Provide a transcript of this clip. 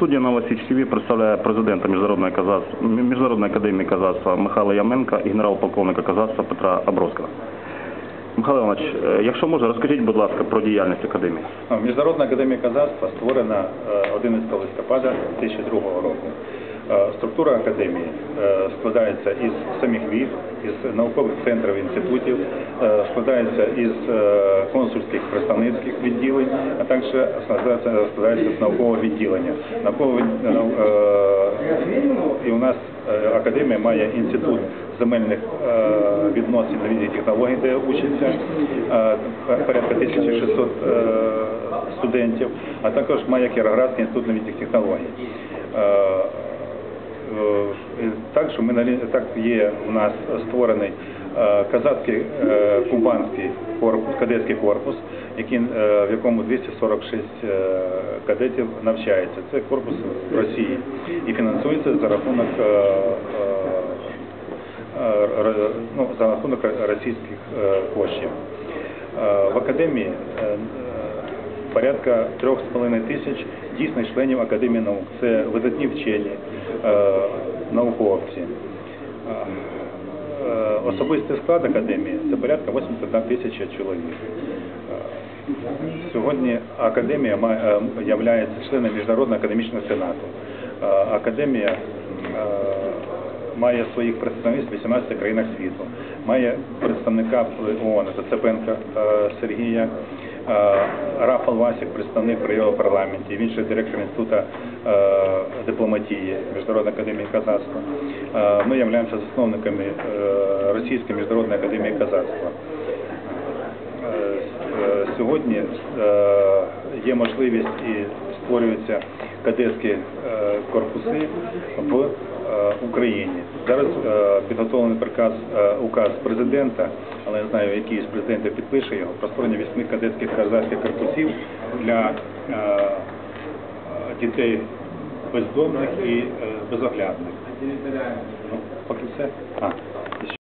Студія на ТВ» представляє президента Міжнародної, казац... Міжнародної академії казацтва Михайла Яменка і генерал-полковника казацтва Петра Абровського. Михайло Іванович, е, якщо можна, розкажіть, будь ласка, про діяльність академії. Міжнародна академія казацтва створена е, 11 листопада 2002 року. Е, Структура академії е, складається із самих віз, із наукових центрів інститутів, е, складається із консульських представницьких відділень, а також складається, з наукового відділення. І у нас академія має інститут земельних відносин новітніх технологій, де учиться е, порядка 1600 е, студентів, а також має Кіровоградський інститут новітніх технологій. Е, Так, що ми так є у нас створений е, казацький е, кубанський корпус, кадетський корпус, який, в якому 246 е, кадетів навчається. Це корпус в Росії і фінансується за рахунок ну, за рахунок російських коштів. В академії порядка 3,5 тисяч дійсних членів Академії наук. Це видатні вчені, е, науковці. Е, е, Особистий склад академії це порядка 81 тисяча чоловік. Сьогодні академія є членом Міжнародного академічного сенату. Академія має своїх представництв в 18 країнах світу. Має представника ООН Зацепенка е, Сергія, е, Рафал Васік, представник його парламенті, він же директор інституту е, дипломатії Міжнародної академії казацтва. Е, Ми являємося засновниками е, Російської міжнародної академії казацтва. Е, е, Сьогодні е, є можливість і створюються кадетські е, корпуси в е, Україні. Зараз е, підготовлений приказ указ президента, але я знаю, який з президентів підпише його про створення вісьми кадетських казацьких корпусів для дітей бездомних і безоглядних. Ну, поки все. А.